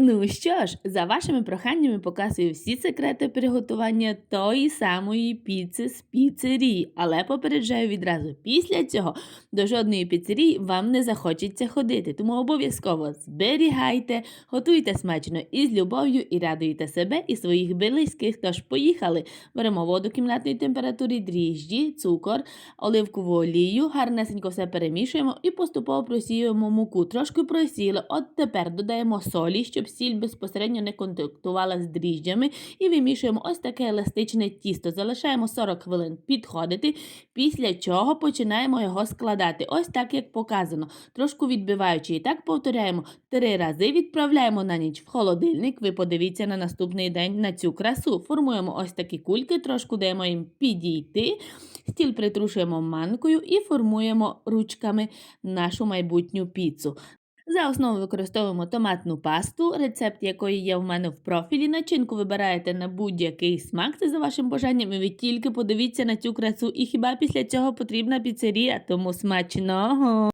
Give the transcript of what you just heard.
Ну що ж, за вашими проханнями показую всі секрети приготування тої самої піци з піцерії, але попереджаю відразу, після цього до жодної піцерії вам не захочеться ходити, тому обов'язково зберігайте, готуйте смачно і з любов'ю, і радуйте себе і своїх близьких. Тож поїхали. Беремо воду кімнатної температури, дріжджі, цукор, оливкову олію, гарнесенько все перемішуємо і поступово просіюємо муку. Трошки просіли. От тепер додаємо солі, щоб сіль безпосередньо не контактувала з дріжджами. І вимішуємо ось таке еластичне тісто. Залишаємо 40 хвилин підходити, після чого починаємо його складати. Ось так, як показано. Трошку відбиваючи. І так повторяємо три рази. Відправляємо на ніч в холодильник. Ви подивіться на наступний день на цю красу. Формуємо ось такі кульки, трошку даємо їм підійти. Стіл притрушуємо манкою і формуємо ручками нашу майбутню піцу. За основу використовуємо томатну пасту, рецепт якої є в мене в профілі. Начинку вибираєте на будь-який смак, це за вашим бажанням. І ви тільки подивіться на цю красу. І хіба після цього потрібна піцерія? Тому смачного!